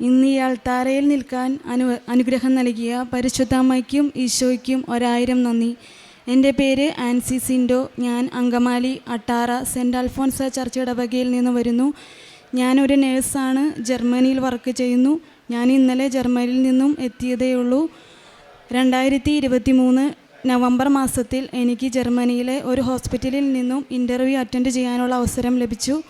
ഇന്ന് ഈ അൾത്താരയിൽ നിൽക്കാൻ അനു അനുഗ്രഹം നൽകിയ പരിശുദ്ധ അമ്മയ്ക്കും ഈശോയ്ക്കും ഒരായിരം നന്ദി. എന്റെ പേര് ആൻസി സിൻഡോ. ഞാൻ അങ്കമാലി അട്ടാറ സെന്റ് അൽഫോൻസ ചർച്ച് ഇടവകയിൽ നിന്ന് വരുന്നു. ഞാനൊരു നേഴ്സാണ്. ജർമ്മനിയിൽ വർക്ക് ചെയ്യുന്നു. ഞാൻ ഇന്നലെ ജർമ്മനിയിൽ നിന്നും എത്തിയതേ ഉള്ളൂ. രണ്ടായിരത്തി ഇരുപത്തി മൂന്ന് നവംബർ മാസത്തിൽ എനിക്ക് ജർമ്മനിയിലെ ഒരു ഹോസ്പിറ്റലിൽ നിന്നും ഇന്റർവ്യൂ അറ്റൻഡ് ചെയ്യാനുള്ള അവസരം ലഭിച്ചു.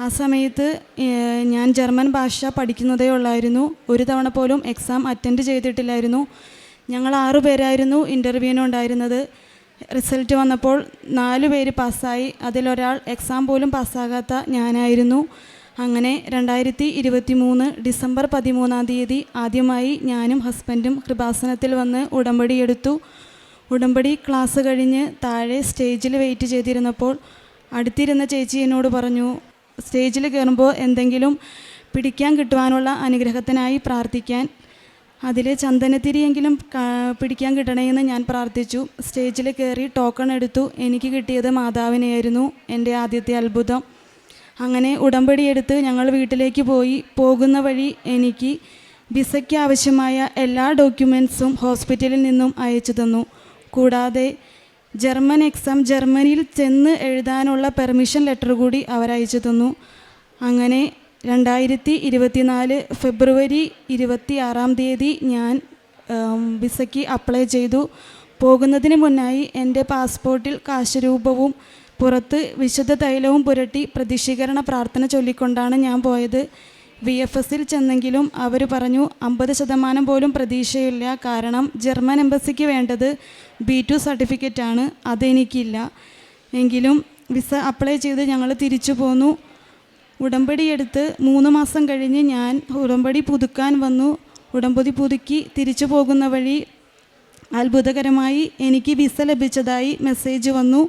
ആ സമയത്ത് ഞാൻ ജർമ്മൻ ഭാഷ പഠിക്കുന്നതേ ഉള്ളായിരുന്നു. ഒരു തവണ പോലും എക്സാം അറ്റൻഡ് ചെയ്തിട്ടില്ലായിരുന്നു. ഞങ്ങൾ ആറു പേരായിരുന്നു ഇന്റർവ്യൂവിന് ഉണ്ടായിരുന്നത്. റിസൾട്ട് വന്നപ്പോൾ നാല് പേര് പാസ്സായി അതിലൊരാൾ എക്സാം പോലും പാസ്സാകാത്ത ഞാനായിരുന്നു. അങ്ങനെ രണ്ടായിരത്തി ഇരുപത്തി മൂന്ന് ഡിസംബർ പതിമൂന്നാം തീയതി ആദ്യമായി ഞാനും ഹസ്ബൻഡും കൃപാസനത്തിൽ വന്ന് ഉടമ്പടി എടുത്തു. ഉടമ്പടി ക്ലാസ് കഴിഞ്ഞ് താഴെ സ്റ്റേജിൽ വെയിറ്റ് ചെയ്തിരുന്നപ്പോൾ അടുത്തിരുന്ന ചേച്ചി എന്നോട് പറഞ്ഞു സ്റ്റേജിൽ കയറുമ്പോൾ എന്തെങ്കിലും പിടിക്കാൻ കിട്ടുവാനുള്ള അനുഗ്രഹത്തിനായി പ്രാർത്ഥിക്കാൻ. അതിൽ ചന്ദനത്തിരിയെങ്കിലും പിടിക്കാൻ കിട്ടണമെന്ന് ഞാൻ പ്രാർത്ഥിച്ചു. സ്റ്റേജിൽ കയറി ടോക്കൺ എടുത്തു. എനിക്ക് കിട്ടിയത് മാതാവിനെയായിരുന്നു. എന്റെ ആദ്യത്തെ അത്ഭുതം. അങ്ങനെ ഉടമ്പടി എടുത്ത് ഞങ്ങൾ വീട്ടിലേക്ക് പോയി. പോകുന്ന വഴി എനിക്ക് വിസയ്ക്ക് ആവശ്യമായ എല്ലാ ഡോക്യുമെൻസും ഹോസ്പിറ്റലിൽ നിന്നും അയച്ചു തന്നു. കൂടാതെ ജർമ്മൻ എക്സാം ജർമ്മനിയിൽ ചെന്ന് എഴുതാനുള്ള പെർമിഷൻ ലെറ്റർ കൂടി അവരയച്ചു തന്നു. അങ്ങനെ രണ്ടായിരത്തി ഇരുപത്തിനാല് ഫെബ്രുവരി ഇരുപത്തി ആറാം തീയതി ഞാൻ വിസയ്ക്ക് അപ്ലൈ ചെയ്തു. പോകുന്നതിന് മുന്നായി എന്റെ പാസ്പോർട്ടിൽ കാശരൂപവും പുറത്ത് വിശുദ്ധ തൈലവും പുരട്ടി പ്രതിഷീകരണ പ്രാർത്ഥന ചൊല്ലിക്കൊണ്ടാണ് ഞാൻ പോയത്. വി എഫ് എസിൽ ചെന്നെങ്കിലും അവർ പറഞ്ഞു അമ്പത് ശതമാനം പോലും പ്രതീക്ഷയില്ല. കാരണം ജർമ്മൻ എംബസിക്ക് വേണ്ടത് ബി ടു സർട്ടിഫിക്കറ്റാണ്. അതെനിക്കില്ല എങ്കിലും വിസ അപ്ലൈ ചെയ്ത് ഞങ്ങൾ തിരിച്ചു പോന്നു. ഉടമ്പടി എടുത്ത് മൂന്ന് മാസം കഴിഞ്ഞ് ഞാൻ ഉടമ്പടി പുതുക്കാൻ വന്നു. ഉടമ്പടി പുതുക്കി തിരിച്ചു പോകുന്ന വഴി അത്ഭുതകരമായി എനിക്ക് വിസ ലഭിച്ചതായി മെസ്സേജ് വന്നു.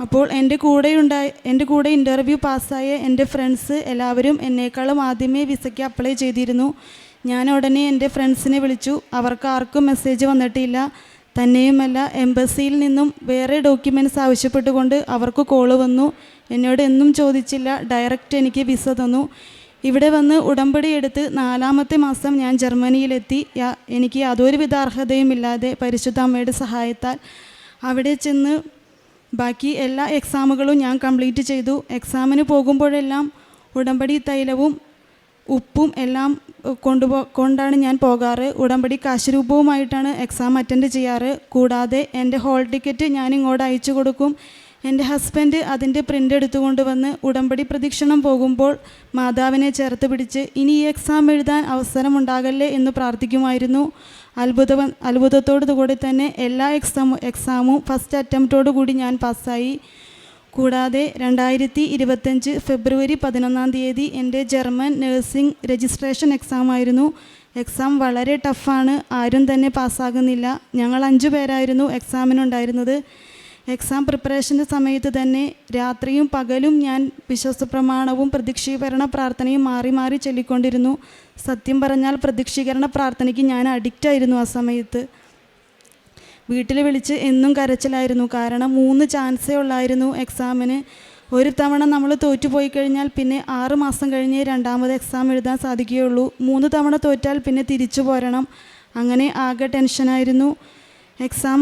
അപ്പോൾ എന്റെ കൂടെ ഉണ്ടായി എന്റെ കൂടെ ഇന്റർവ്യൂ പാസ്സായ എന്റെ ഫ്രണ്ട്സ് എല്ലാവരും എന്നേക്കാളും ആദ്യമേ വിസയ്ക്ക് അപ്ലൈ ചെയ്തിരുന്നു. ഞാൻ ഉടനെ എന്റെ ഫ്രണ്ട്സിനെ വിളിച്ചു. അവർക്ക് ആർക്കും മെസ്സേജ് വന്നിട്ടില്ല. തന്നെയുമല്ല എംബസിയിൽ നിന്നും വേറെ ഡോക്യുമെന്റ്സ് ആവശ്യപ്പെട്ടുകൊണ്ട് അവർക്ക് കോൾ വന്നു. എന്നോട് എന്നും ചോദിച്ചില്ല. ഡയറക്റ്റ് എനിക്ക് വിസ തന്നു. ഇവിടെ വന്ന് ഉടമ്പടി എടുത്ത് നാലാമത്തെ മാസം ഞാൻ ജർമ്മനിയിലെത്തി. എനിക്ക് യാതൊരുവിധ അർഹതയുമില്ലാതെ പരിശുദ്ധ അമ്മയുടെ സഹായത്താൽ അവിടെ ചെന്ന് ബാക്കി എല്ലാ എക്സാമുകളും ഞാൻ കംപ്ലീറ്റ് ചെയ്തു. എക്സാമിന് പോകുമ്പോഴെല്ലാം ഉടമ്പടി തൈലവും ഉപ്പും എല്ലാം കൊണ്ടുപോ കൊണ്ടാണ് ഞാൻ പോകാറ്. ഉടമ്പടി കാശുരൂപവുമായിട്ടാണ് എക്സാം അറ്റൻഡ് ചെയ്യാറ്. കൂടാതെ എന്റെ ഹോൾ ടിക്കറ്റ് ഞാൻ ഇങ്ങോട്ട് അയച്ചു കൊടുക്കും. എന്റെ ഹസ്ബൻഡ് അതിന്റെ പ്രിന്റ് എടുത്തുകൊണ്ട് വന്ന് ഉടമ്പടി പ്രദക്ഷിണം പോകുമ്പോൾ മാതാവിനെ ചേർത്ത് പിടിച്ച് ഇനി ഈ എക്സാം എഴുതാൻ അവസരമുണ്ടാകല്ലേ എന്ന് പ്രാർത്ഥിക്കുമായിരുന്നു. അത്ഭുത അത്ഭുതത്തോടു കൂടി തന്നെ എല്ലാ എക്സാം എക്സാമും ഫസ്റ്റ് അറ്റംപ്റ്റോടു കൂടി ഞാൻ പാസ്സായി. കൂടാതെ രണ്ടായിരത്തി ഇരുപത്തഞ്ച് ഫെബ്രുവരി പതിനൊന്നാം തീയതി എന്റെ ജർമ്മൻ നഴ്സിംഗ് രജിസ്ട്രേഷൻ എക്സാം ആയിരുന്നു. എക്സാം വളരെ ടഫാണ് ആരും തന്നെ പാസ്സാകുന്നില്ല. ഞങ്ങൾ അഞ്ചു പേരായിരുന്നു എക്സാമിനുണ്ടായിരുന്നത് എക്സാം പ്രിപ്പറേഷന്റെ സമയത്ത് തന്നെ രാത്രിയും പകലും ഞാൻ വിശ്വസ പ്രമാണവും പ്രതീക്ഷീകരണ പ്രാർത്ഥനയും മാറി മാറി ചൊല്ലിക്കൊണ്ടിരുന്നു. സത്യം പറഞ്ഞാൽ പ്രതീക്ഷീകരണ പ്രാർത്ഥനയ്ക്ക് ഞാൻ അഡിക്റ്റ് ആയിരുന്നു ആ സമയത്ത്. വീട്ടിൽ വിളിച്ച് എന്നും കരച്ചിലായിരുന്നു. കാരണം മൂന്ന് ചാൻസേ ഉള്ളായിരുന്നു എക്സാമിന് ഒരു തവണ നമ്മൾ തോറ്റുപോയി കഴിഞ്ഞാൽ പിന്നെ ആറ് മാസം കഴിഞ്ഞ് രണ്ടാമത് എക്സാം എഴുതാൻ സാധിക്കുകയുള്ളൂ. മൂന്ന് തവണ തോറ്റാൽ പിന്നെ തിരിച്ചു പോരണം. അങ്ങനെ ആകെ ടെൻഷനായിരുന്നു എക്സാം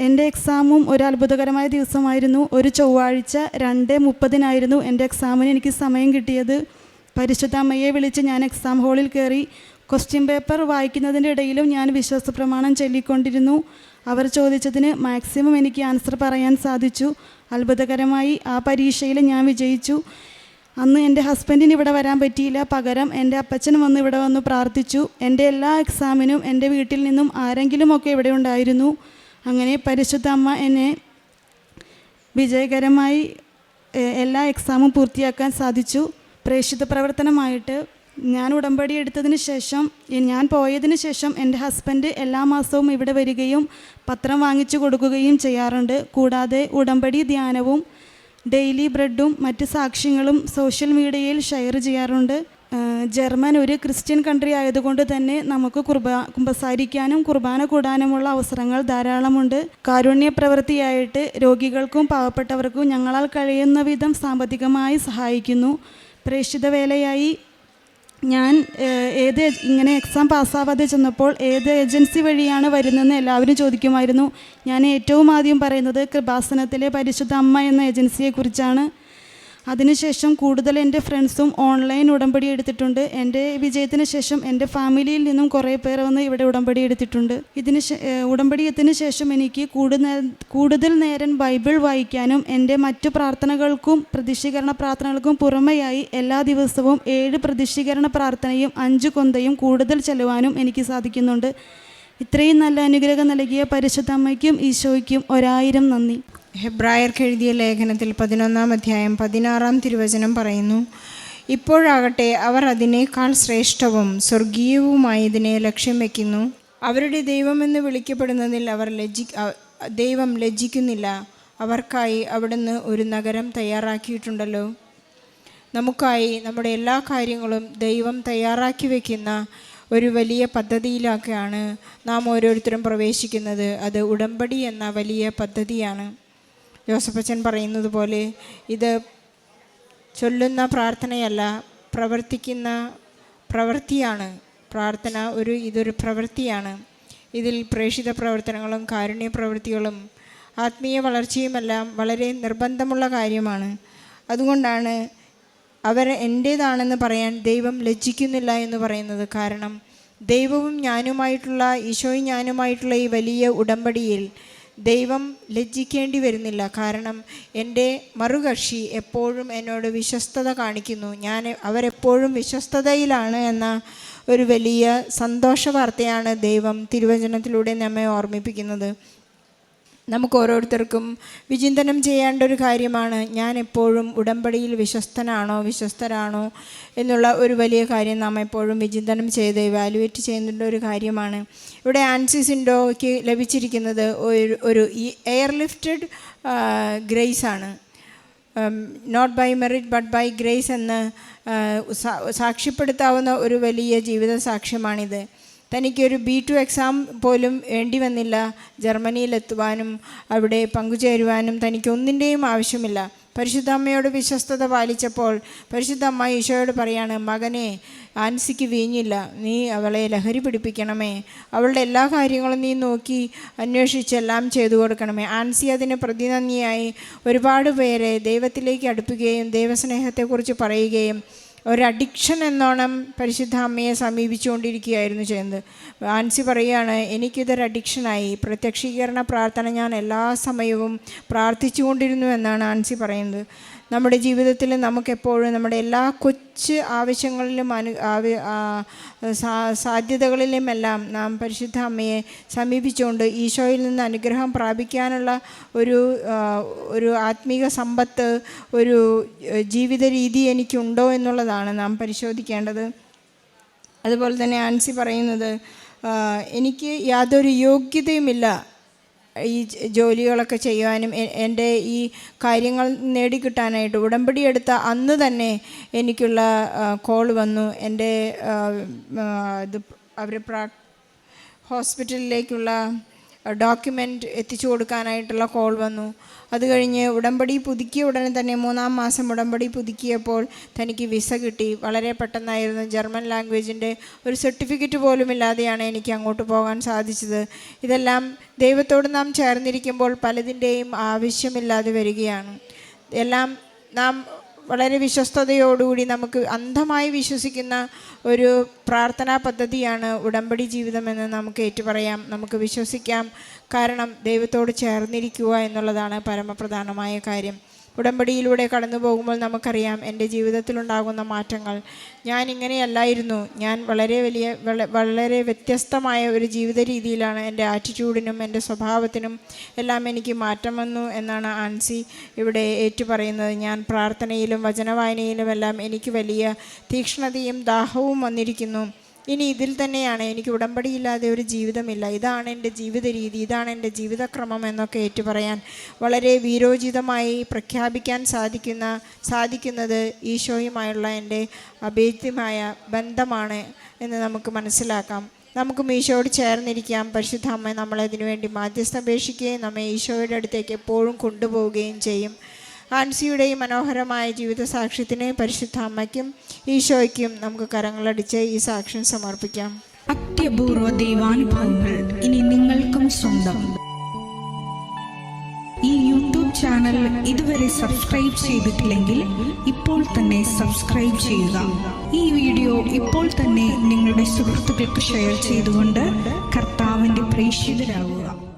എന്റെ എക്സാമും ഒരു അത്ഭുതകരമായ ദിവസമായിരുന്നു. ഒരു ചൊവ്വാഴ്ച രണ്ട് മുപ്പതിനായിരുന്നു എന്റെ എക്സാമിന് എനിക്ക് സമയം കിട്ടിയത്. പരിശുദ്ധ അമ്മയെ വിളിച്ച് ഞാൻ എക്സാം ഹാളിൽ കയറി ക്വസ്റ്റ്യൻ പേപ്പർ വായിക്കുന്നതിന്റെ ഇടയിലും ഞാൻ വിശ്വാസ പ്രമാണം ചൊല്ലിക്കൊണ്ടിരുന്നു. അവർ ചോദിച്ചതിന് മാക്സിമം എനിക്ക് ആൻസർ പറയാൻ സാധിച്ചു. അത്ഭുതകരമായി ആ പരീക്ഷയിൽ ഞാൻ വിജയിച്ചു. അന്ന് എന്റെ ഹസ്ബൻഡിന് ഇവിടെ വരാൻ പറ്റിയില്ല. പകരം എന്റെ അപ്പച്ചൻ വന്ന് ഇവിടെ വന്ന് പ്രാർത്ഥിച്ചു. എന്റെ എല്ലാ എക്സാമിനും എന്റെ വീട്ടിൽ നിന്നും ആരെങ്കിലുമൊക്കെ ഇവിടെ ഉണ്ടായിരുന്നു. അങ്ങനെ പരിശുദ്ധ അമ്മ എന്നെ വിജയകരമായി എല്ലാ എക്സാമും പൂർത്തിയാക്കാൻ സാധിച്ചു. പ്രേക്ഷിത പ്രവർത്തനമായിട്ട് ഞാൻ ഉടമ്പടി എടുത്തതിന് ശേഷം ഞാൻ പോയതിന് ശേഷം എന്റെ ഹസ്ബൻഡ് എല്ലാ മാസവും ഇവിടെ വരികയും പത്രം വാങ്ങിച്ചു കൊടുക്കുകയും ചെയ്യാറുണ്ട്. കൂടാതെ ഉടമ്പടി ധ്യാനവും ഡെയിലി ബ്രെഡും മറ്റ് സാക്ഷ്യങ്ങളും സോഷ്യൽ മീഡിയയിൽ ഷെയർ ചെയ്യാറുണ്ട്. ജർമ്മൻ ഒരു ക്രിസ്ത്യൻ കൺട്രി ആയതുകൊണ്ട് തന്നെ നമുക്ക് കുർബാ കുമ്പസാരിക്കാനും കുർബാന കൂടാനുമുള്ള അവസരങ്ങൾ ധാരാളമുണ്ട്. കാരുണ്യ പ്രവൃത്തിയായിട്ട് രോഗികൾക്കും പാവപ്പെട്ടവർക്കും ഞങ്ങളാൽ കഴിയുന്ന വിധം സാമ്പത്തികമായി സഹായിക്കുന്നു. പ്രേക്ഷിത വേലയായി ഞാൻ ഏത് ഇങ്ങനെ എക്സാം പാസ്സാവാതെ ചെന്നപ്പോൾ ഏത് ഏജൻസി വഴിയാണ് വരുന്നതെന്ന് എല്ലാവരും ചോദിക്കുമായിരുന്നു. ഞാൻ ഏറ്റവും ആദ്യം പറയുന്നത് കൃപാസനത്തിലെ പരിശുദ്ധ അമ്മ എന്ന ഏജൻസിയെക്കുറിച്ചാണ് അതിനുശേഷം കൂടുതൽ എന്റെ ഫ്രണ്ട്സും ഓൺലൈൻ ഉടമ്പടി എടുത്തിട്ടുണ്ട്. എന്റെ വിജയത്തിന് ശേഷം എന്റെ ഫാമിലിയിൽ നിന്നും കുറേ പേർ വന്ന് ഇവിടെ ഉടമ്പടി എടുത്തിട്ടുണ്ട്. ഇതിന് ഉടമ്പടിയത്തിന് ശേഷം എനിക്ക് കൂടുതൽ നേരം ബൈബിൾ വായിക്കാനും എന്റെ മറ്റു പ്രാർത്ഥനകൾക്കും പ്രതിഷ്ഠീകരണ പ്രാർത്ഥനകൾക്കും പുറമെയായി എല്ലാ ദിവസവും ഏഴ് പ്രതിഷ്ഠീകരണ പ്രാർത്ഥനയും അഞ്ച് കൊന്തയും കൂടുതൽ ചെലവാനും എനിക്ക് സാധിക്കുന്നുണ്ട്. ഇത്രയും നല്ല അനുഗ്രഹം നൽകിയ പരിശുദ്ധമ്മയ്ക്കും ഈശോയ്ക്കും ഒരായിരം നന്ദി. ഹെബ്രായർക്ക് എഴുതിയ ലേഖനത്തിൽ പതിനൊന്നാം അധ്യായം പതിനാറാം തിരുവചനം പറയുന്നു ഇപ്പോഴാകട്ടെ അവർ അതിനേക്കാൾ ശ്രേഷ്ഠവും സ്വർഗീയവുമായതിനെ ലക്ഷ്യം വയ്ക്കുന്നു അവരുടെ ദൈവമെന്ന് വിളിക്കപ്പെടുന്നതിൽ അവർ ലജ്ജി ദൈവം ലജ്ജിക്കുന്നില്ല. അവർക്കായി അവിടുന്ന് ഒരു നഗരം തയ്യാറാക്കിയിട്ടുണ്ടല്ലോ. നമുക്കായി നമ്മുടെ എല്ലാ കാര്യങ്ങളും ദൈവം തയ്യാറാക്കി വയ്ക്കുന്ന ഒരു വലിയ പദ്ധതിയിലൊക്കെയാണ് നാം ഓരോരുത്തരും പ്രവേശിക്കുന്നത്. അത് ഉടമ്പടി എന്ന വലിയ പദ്ധതിയാണ്. ജോസഫച്ചൻ പറയുന്നത് പോലെ ഇത് ചൊല്ലുന്ന പ്രാർത്ഥനയല്ല പ്രവർത്തിക്കുന്ന പ്രവൃത്തിയാണ്. പ്രാർത്ഥന ഒരു ഇതൊരു പ്രവൃത്തിയാണ്. ഇതിൽ പ്രേക്ഷിത പ്രവർത്തനങ്ങളും കാരുണ്യ പ്രവൃത്തികളും ആത്മീയ വളർച്ചയുമെല്ലാം വളരെ നിർബന്ധമുള്ള കാര്യമാണ്. അതുകൊണ്ടാണ് അവർ എന്റേതാണെന്ന് പറയാൻ ദൈവം ലജ്ജിക്കുന്നില്ല എന്ന് പറയുന്നത് കാരണം ദൈവവും ഞാനുമായിട്ടുള്ള ഈശോയും ഞാനുമായിട്ടുള്ള ഈ വലിയ ഉടമ്പടിയിൽ ദൈവം ലജ്ജിക്കേണ്ടി വരുന്നില്ല. കാരണം എന്റെ മറുകക്ഷി എപ്പോഴും എന്നോട് വിശ്വസ്തത കാണിക്കുന്നു. ഞാൻ അവരെപ്പോഴും വിശ്വസ്തതയിലാണ് എന്ന ഒരു വലിയ സന്തോഷ വാർത്തയാണ് ദൈവം തിരുവചനത്തിലൂടെ നമ്മെ ഓർമ്മിപ്പിക്കുന്നത്. നമുക്ക് ഓരോരുത്തർക്കും വിചിന്തനം ചെയ്യേണ്ട ഒരു കാര്യമാണ്. ഞാൻ എപ്പോഴും ഉടമ്പടിയിൽ വിശ്വസ്തനാണോ വിശ്വസ്തരാണോ എന്നുള്ള ഒരു വലിയ കാര്യം നാം എപ്പോഴും വിചിന്തനം ചെയ്ത് ഇവാലുവേറ്റ് ചെയ്യുന്നുള്ള ഒരു കാര്യമാണ്. ഇവിടെ ആൻസി സിൻഡോയ്ക്ക് ലഭിച്ചിരിക്കുന്നത് ഒരു ഒരു എയർ ലിഫ്റ്റഡ് ഗ്രേസ് ആണ്. Not by merit but by grace എന്ന് സാക്ഷ്യപ്പെടുത്താവുന്ന ഒരു വലിയ ജീവിത സാക്ഷ്യമാണിത്. തനിക്കൊരു ബി ടു എക്സാം പോലും വേണ്ടി വന്നില്ല. ജർമ്മനിയിലെത്തുവാനും അവിടെ പങ്കുചേരുവാനും തനിക്കൊന്നിന്റെയും ആവശ്യമില്ല. പരിശുദ്ധ അമ്മയോട് വിശ്വസ്തത പാലിച്ചപ്പോൾ പരിശുദ്ധ അമ്മ ഈശോയോട് പറയാണ് മകനെ ആൻസിക്ക് വീഞ്ഞില്ല. നീ അവളെ ലഹരി പിടിപ്പിക്കണമേ. അവളുടെ എല്ലാ കാര്യങ്ങളും നീ നോക്കി അന്വേഷിച്ചെല്ലാം ചെയ്തു കൊടുക്കണമേ. ആൻസി അതിന് പ്രതിനന്ദിയായി ഒരുപാട് പേരെ ദൈവത്തിലേക്ക് അടുപ്പിക്കുകയും ദൈവസ്നേഹത്തെക്കുറിച്ച് പറയുകയും ഒരു അഡിക്ഷൻ എന്നോണം പരിശുദ്ധ അമ്മയെ സമീപിച്ചുകൊണ്ടിരിക്കുകയായിരുന്നു ചെയ്യുന്നത് ആൻസി പറയുകയാണ് എനിക്കിതൊരു അഡിക്ഷനായി പ്രത്യക്ഷീകരണ പ്രാർത്ഥന ഞാൻ എല്ലാ സമയവും പ്രാർത്ഥിച്ചുകൊണ്ടിരുന്നു എന്നാണ് ആൻസി പറയുന്നത്. നമ്മുടെ ജീവിതത്തിൽ നമുക്കെപ്പോഴും നമ്മുടെ എല്ലാ കൊച്ചു ആവശ്യങ്ങളിലും അനു സാധ്യതകളിലുമെല്ലാം നാം പരിശുദ്ധ അമ്മയെ സമീപിച്ചുകൊണ്ട് ഈശോയിൽ നിന്ന് അനുഗ്രഹം പ്രാപിക്കാനുള്ള ഒരു ഒരു ആത്മീക സമ്പത്ത് ഒരു ജീവിത രീതി എനിക്കുണ്ടോ എന്നുള്ളതാണ് നാം പരിശോധിക്കേണ്ടത്. അതുപോലെ തന്നെ ആൻസി പറയുന്നത് എനിക്ക് യാതൊരു യോഗ്യതയുമില്ല ഈ ജോലികളൊക്കെ ചെയ്യുവാനും എന്റെ ഈ കാര്യങ്ങൾ നേടിക്കിട്ടാനായിട്ട് ഉടമ്പടി എടുത്ത അന്ന് തന്നെ എനിക്കുള്ള കോൾ വന്നു. എന്റെ ഇത് അവർ പ്രാ ഹോസ്പിറ്റലിലേക്കുള്ള ഡോക്യുമെന്റ് എത്തിച്ചു കൊടുക്കാനായിട്ടുള്ള കോൾ വന്നു. അത് കഴിഞ്ഞ് ഉടമ്പടി പുതുക്കിയ ഉടനെ തന്നെ മൂന്നാം മാസം ഉടമ്പടി പുതുക്കിയപ്പോൾ തനിക്ക് വിസ കിട്ടി. വളരെ പെട്ടെന്നായിരുന്നു ജർമ്മൻ ലാംഗ്വേജിന്റെ ഒരു സർട്ടിഫിക്കറ്റ് പോലും ഇല്ലാതെയാണ് എനിക്ക് അങ്ങോട്ട് പോകാൻ സാധിച്ചത്. ഇതെല്ലാം ദൈവത്തോട് നാം ചേർന്നിരിക്കുമ്പോൾ പലതിന്റെയും ആവശ്യമില്ലാതെ വരികയാണ്. എല്ലാം നാം വളരെ വിശ്വസ്തയോടുകൂടി നമുക്ക് അന്ധമായി വിശ്വസിക്കുന്ന ഒരു പ്രാർത്ഥനാ പദ്ധതിയാണ് ഉടമ്പടി ജീവിതമെന്ന് നമുക്ക് ഏറ്റുപറയാം. നമുക്ക് വിശ്വസിക്കാം. കാരണം ദൈവത്തോട് ചേർന്നിരിക്കുക എന്നുള്ളതാണ് പരമപ്രധാനമായ കാര്യം. ഉടമ്പടിയിലൂടെ കടന്നു പോകുമ്പോൾ നമുക്കറിയാം എന്റെ ജീവിതത്തിലുണ്ടാകുന്ന മാറ്റങ്ങൾ. ഞാൻ ഇങ്ങനെയല്ലായിരുന്നു. ഞാൻ വളരെ വലിയ വളരെ വ്യത്യസ്തമായ ഒരു ജീവിത രീതിയിലാണ് എന്റെ ആറ്റിറ്റ്യൂഡിനും എന്റെ സ്വഭാവത്തിനും എല്ലാം എനിക്ക് മാറ്റം വന്നു എന്നാണ് ആൻസി ഇവിടെ ഏറ്റുപറയുന്നത്. ഞാൻ പ്രാർത്ഥനയിലും വചനവായനയിലുമെല്ലാം എനിക്ക് വലിയ തീക്ഷ്ണതയും ദാഹവും വന്നിരിക്കുന്നു. ഇനി ഇതിൽ തന്നെയാണ് എനിക്ക് ഉടമ്പടിയില്ലാതെ ഒരു ജീവിതമില്ല. ഇതാണ് എന്റെ ജീവിത രീതി ഇതാണ് എന്റെ ജീവിതക്രമം എന്നൊക്കെ ഏറ്റുപറയാൻ വളരെ വീരോചിതമായി പ്രഖ്യാപിക്കാൻ സാധിക്കുന്ന സാധിക്കുന്നത് ഈശോയുമായുള്ള എന്റെ അഭേദ്യമായ ബന്ധമാണ് എന്ന് നമുക്ക് മനസ്സിലാക്കാം. നമുക്ക് ഈശോയോട് ചേർന്നിരിക്കാം. പരിശുദ്ധ അമ്മ നമ്മളതിനു വേണ്ടി മാധ്യസ്ഥം അപേക്ഷിക്കുകയും നമ്മെ ഈശോയുടെ അടുത്തേക്ക് എപ്പോഴും കൊണ്ടുപോവുകയും ചെയ്യും. ആൻസിയുടെ ഈ മനോഹരമായ ജീവിത സാക്ഷ്യത്തിന് പരിശുദ്ധ അമ്മയ്ക്കും ഈശോയ്ക്കും നമുക്ക് കരങ്ങളടിച്ച് ഈ സാക്ഷ്യം സമർപ്പിക്കാം. അത്യപൂർവ ദൈവാനുഭവങ്ങൾ ഇനി നിങ്ങൾക്കും സ്വന്തം. ഈ യൂട്യൂബ് ചാനൽ ഇതുവരെ സബ്സ്ക്രൈബ് ചെയ്തിട്ടില്ലെങ്കിൽ ഇപ്പോൾ തന്നെ സബ്സ്ക്രൈബ് ചെയ്യുക. ഈ വീഡിയോ ഇപ്പോൾ തന്നെ നിങ്ങളുടെ സുഹൃത്തുക്കൾക്ക് ഷെയർ ചെയ്തുകൊണ്ട് കർത്താവിന്റെ പ്രേക്ഷിതരാകുക